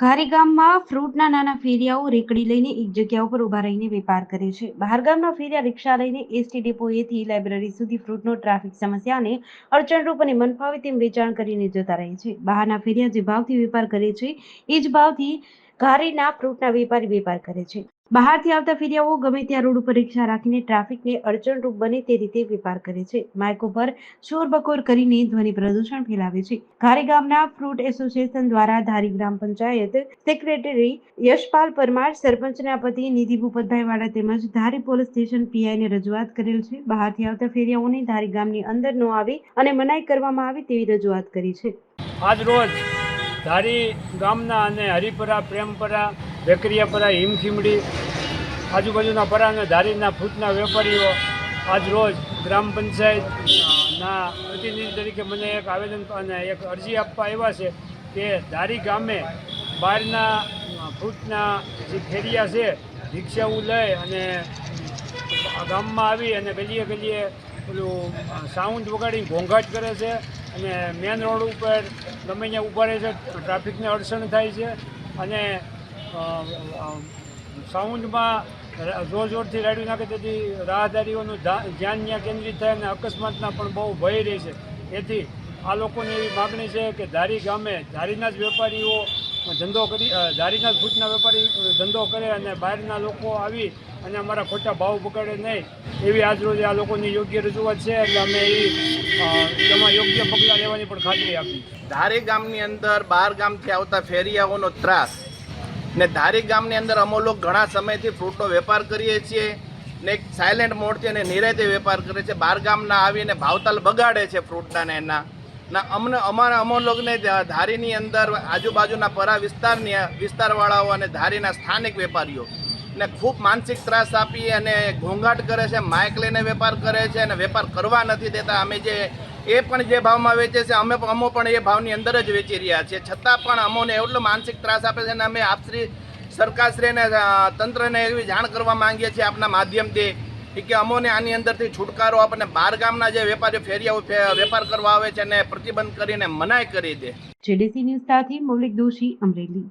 ઘારી ગામમાં ફ્રૂટના નાના ફેરિયાઓ રેકડી લઈને એક જગ્યા ઉપર ઊભા રહીને વેપાર કરે છે. બહાર ગામના ફેરિયા રિક્ષા લઈને એસટી ડેપોએથી લાઇબ્રેરી સુધી ફ્રૂટનો ટ્રાફિક સમસ્યાને અડચણરૂપ અને મનફાવે તેમ વેચાણ કરીને જતા રહે છે. બહારના ફેરિયા જે ભાવથી વેપાર કરે છે, એ જ ભાવથી ઘારીના ફ્રૂટના વેપારી વેપાર કરે છે. બહારથી આવતા ફેરિયાઓ ગમે ત્યાં રોડ ઉપર રિક્ષા રાખીને ટ્રાફિકને અડચણરૂપ બને તે રીતે વેપાર કરે છે. માઇકો પર શોરબકોર કરીને ધ્વનિ પ્રદૂષણ ફેલાવે છે. ઘારી ગામના ફ્રૂટ એસોસિએશન દ્વારા ધારી ગ્રામ પંચાયત સેક્રેટરી યશપાલ પરમાર સરપંચના પતિ નિધિ ભૂપતભાઈ વાળા તેમજ ધારી પોલીસ સ્ટેશન પીઆઈને રજૂઆત કરેલ છે. બહારથી આવતા ફેરિયાઓને ધારી ગામની અંદર ન આવે અને મનાઈ કરવામાં આવે તેવી રજૂઆત કરી છે. આજ રોજ ધારી ગામના અને હરિપરા પ્રેમપરા વેકરિયાપરા હિમખીમડી આજુબાજુના પરા અને ધારીના ફૂટના વેપારીઓ આજ રોજ ગ્રામ પંચાયતના પ્રતિનિધિ તરીકે મને એક આવેદન અને એક અરજી આપવા આવ્યા છે કે ધારી ગામે બહારના ફૂટના જે ફેરિયા છે રિક્ષાઓ લઈ અને ગામમાં આવી અને ગલીએ ગલીએ પેલું સાઉન્ડ વગાડીને ઘોંઘાટ કરે છે અને મેન રોડ ઉપર ગમે ત્યાં ઊભા રહે છે ટ્રાફિકને અડચણ થાય છે અને સાઉન્ડમાં જોર જોરથી રાડ્યું નાખે, તેથી રાહદારીઓનું ધ્યાન ત્યાં કેન્દ્રિત થાય અને અકસ્માતના પણ બહુ ભય રહે છે. એથી આ લોકોની એવી માગણી છે કે ધારી ગામે ધારીના જ વેપારીઓ ધંધો કરી ધારીના જ ફૂટના વેપારી ધંધો કરે અને બહારના લોકો આવી અને અમારા ખોટા ભાવ પકડે નહીં. એવી આજ રોજ આ લોકોની યોગ્ય રજૂઆત છે એટલે અમે એ એમાં યોગ્ય પગલાં લેવાની પણ ખાતરી આપી ધારી ગામની અંદર બહાર ગામથી આવતા ફેરિયાઓનો ત્રાસ ને ધારી ગામની અંદર અમો લોકો ઘણા સમયથી ફ્રૂટનો વેપાર કરીએ છીએ ને એક સાયલેન્ટ મોડથી અને નિરાતે વેપાર કરે છે. બહાર ગામના આવીને ભાવતાલ બગાડે છે ફ્રૂટના ને એના. ના અમને અમારા અમો લોકોને ધારીની અંદર આજુબાજુના પરા વિસ્તારની, વિસ્તારવાળાઓ અને ધારીના સ્થાનિક વેપારીઓ ને ખૂબ માનસિક ત્રાસ આપી અને ઘોંઘાટ કરે છે, માઇક લઈને વેપાર કરે છે અને વેપાર કરવા નથી દેતા. અમે જે એ પણ જે ભાવમાં વેચે છે, અમે અમો પણ એ ભાવની અંદર જ વેચી રહ્યા છીએ. છતાં પણ અમોને એટલો માનસિક ત્રાસ આપે છે અને અમે આપશ્રી સરકારશ્રીને તંત્રને એવી જાણ કરવા માંગીએ છીએ આપના માધ્યમથી કે અમોને આની અંદરથી છુટકારો આપણને બહાર ગામના જે વેપારી ફેરિયાઓ વેપાર કરવા આવે છે એને પ્રતિબંધ કરીને મનાઈ કરી દે. જેડીસી ન્યૂઝ સાથે મૌલિક દોશી અમરેલી.